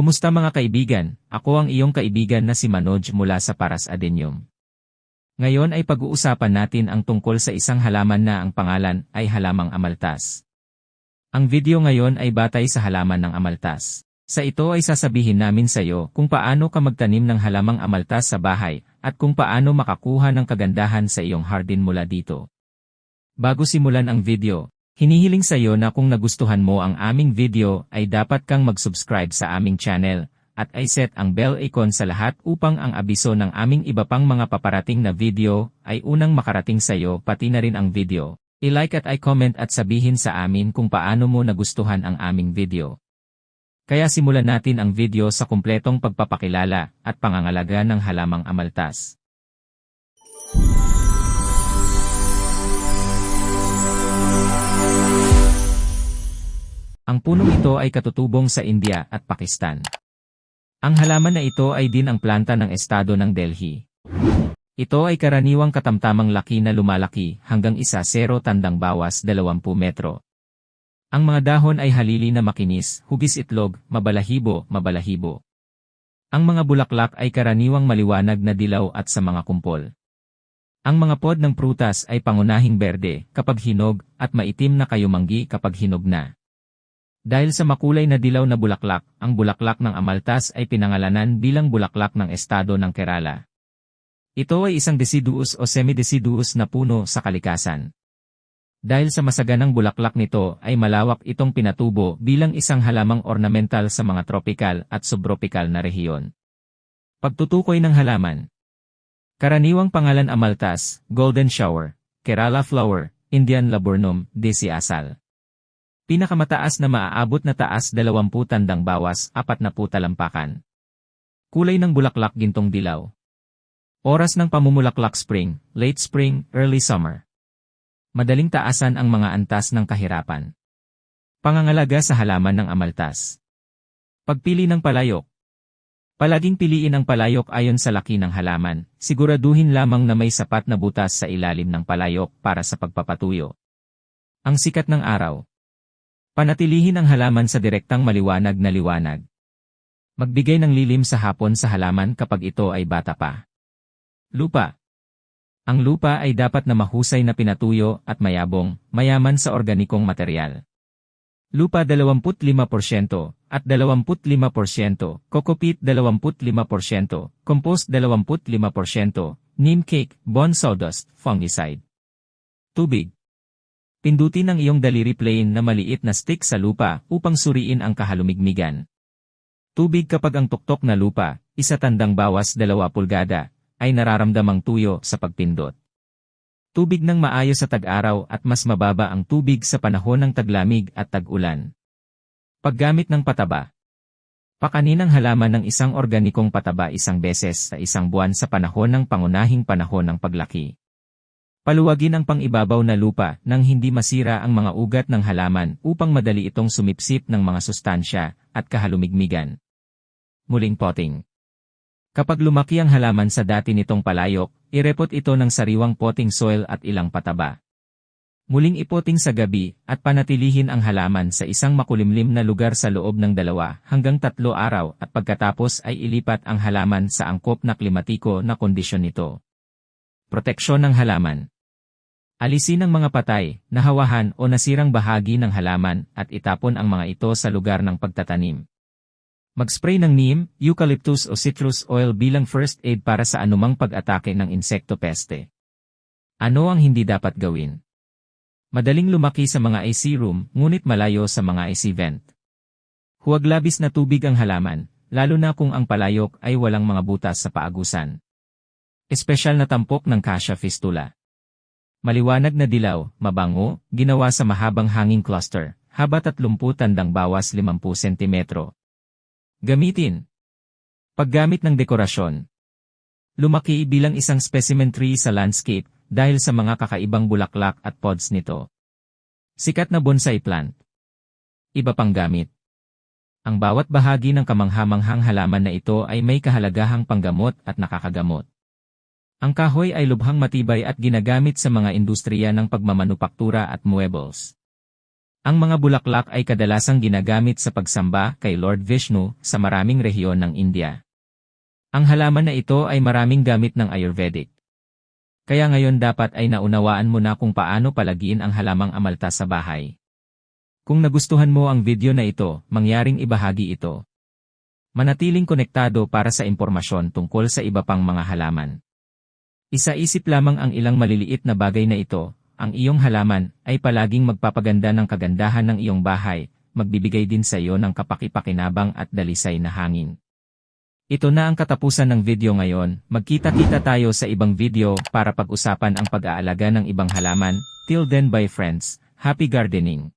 Kumusta mga kaibigan? Ako ang iyong kaibigan na si Manoj mula sa Paras Adenyum. Ngayon ay pag-uusapan natin ang tungkol sa isang halaman na ang pangalan ay halamang amaltas. Ang video ngayon ay batay sa halaman ng amaltas. Sa ito ay sasabihin namin sa iyo kung paano ka magtanim ng halamang amaltas sa bahay at kung paano makakuha ng kagandahan sa iyong hardin mula dito. Bago simulan ang video, Hinihiling sa iyo na kung nagustuhan mo ang aming video ay dapat kang mag-subscribe sa aming channel at ay set ang bell icon sa lahat upang ang abiso ng aming iba pang mga paparating na video ay unang makarating sa iyo pati na rin ang video. I-like at i-comment at sabihin sa amin kung paano mo nagustuhan ang aming video. Kaya simulan natin ang video sa kumpletong pagpapakilala at pangangalaga ng halamang amaltas. Ang punong ito ay katutubong sa India at Pakistan. Ang halaman na ito ay din ang planta ng estado ng Delhi. Ito ay karaniwang katamtamang laki na lumalaki hanggang isa zero tandang bawas 20 metro. Ang mga dahon ay halili na makinis, hugis itlog, mabalahibo, mabalahibo. Ang mga bulaklak ay karaniwang maliwanag na dilaw at sa mga kumpol. Ang mga pod ng prutas ay pangunahing berde kapag hinog at maitim na kayumanggi kapag hinog na. Dahil sa makulay na dilaw na bulaklak, ang bulaklak ng Amaltas ay pinangalanan bilang bulaklak ng estado ng Kerala. Ito ay isang deciduous o semi-deciduous na puno sa kalikasan. Dahil sa masaganang bulaklak nito ay malawak itong pinatubo bilang isang halamang ornamental sa mga tropical at subtropical na rehiyon. Pagtutukoy ng halaman Karaniwang pangalan Amaltas, Golden Shower, Kerala Flower, Indian Laburnum, Desi Asal. Pinakamataas na maaabot na taas 20 tandang bawas 40 talampakan. Kulay ng bulaklak gintong dilaw. Oras ng pamumulaklak spring, late spring, early summer. Madaling taasan ang mga antas ng kahirapan. Pangangalaga sa halaman ng amaltas. Pagpili ng palayok. Palaging piliin ang palayok ayon sa laki ng halaman, siguraduhin lamang na may sapat na butas sa ilalim ng palayok para sa pagpapatuyo. Ang sikat ng araw. Panatilihin ang halaman sa direktang maliwanag na liwanag. Magbigay ng lilim sa hapon sa halaman kapag ito ay bata pa. Lupa Ang lupa ay dapat na mahusay na pinatuyo at mayabong, mayaman sa organikong material. Lupa 25% at 25%, kokopit 25%, compost 25%, neem cake, bone sawdust, fungicide. Tubig Pindutin ang iyong daliri plane na maliit na stick sa lupa upang suriin ang kahalumigmigan. Tubig kapag ang tuktok na lupa, isa tandang bawas dalawa pulgada, ay nararamdamang tuyo sa pagpindot. Tubig ng maayos sa tag-araw at mas mababa ang tubig sa panahon ng taglamig at tag-ulan. Paggamit ng pataba. Pakanin ang halaman ng isang organikong pataba isang beses sa isang buwan sa panahon ng pangunahing panahon ng paglaki. Paluwagin ang pangibabaw na lupa nang hindi masira ang mga ugat ng halaman upang madali itong sumipsip ng mga sustansya at kahalumigmigan. Muling potting. Kapag lumaki ang halaman sa dati nitong palayok, irepot ito ng sariwang potting soil at ilang pataba. Muling ipoting sa gabi at panatilihin ang halaman sa isang makulimlim na lugar sa loob ng dalawa hanggang tatlo araw at pagkatapos ay ilipat ang halaman sa angkop na klimatiko na kondisyon nito. Proteksyon ng halaman. Alisin ang mga patay, nahawahan o nasirang bahagi ng halaman at itapon ang mga ito sa lugar ng pagtatanim. Mag-spray ng neem, eucalyptus o citrus oil bilang first aid para sa anumang pag-atake ng insekto peste. Ano ang hindi dapat gawin? Madaling lumaki sa mga AC room, ngunit malayo sa mga AC vent. Huwag labis na tubig ang halaman, lalo na kung ang palayok ay walang mga butas sa paagusan. Espesyal na tampok ng Cassia fistula. Maliwanag na dilaw, mabango, ginawa sa mahabang hanging cluster, haba 30 tandang bawas 50 cm. Gamitin. Paggamit ng dekorasyon. Lumaki bilang isang specimen tree sa landscape dahil sa mga kakaibang bulaklak at pods nito. Sikat na bonsai plant. Iba pang gamit. Ang bawat bahagi ng kamanghamanghang halaman na ito ay may kahalagahang panggamot at nakakagamot. Ang kahoy ay lubhang matibay at ginagamit sa mga industriya ng pagmamanupaktura at muebles. Ang mga bulaklak ay kadalasang ginagamit sa pagsamba kay Lord Vishnu sa maraming rehiyon ng India. Ang halaman na ito ay maraming gamit ng Ayurvedic. Kaya ngayon dapat ay naunawaan mo na kung paano palagiin ang halamang amalta sa bahay. Kung nagustuhan mo ang video na ito, mangyaring ibahagi ito. Manatiling konektado para sa impormasyon tungkol sa iba pang mga halaman. Isa-isip lamang ang ilang maliliit na bagay na ito, ang iyong halaman ay palaging magpapaganda ng kagandahan ng iyong bahay, magbibigay din sa iyo ng kapaki-pakinabang at dalisay na hangin. Ito na ang katapusan ng video ngayon, magkita-kita tayo sa ibang video para pag-usapan ang pag-aalaga ng ibang halaman, till then bye friends, happy gardening!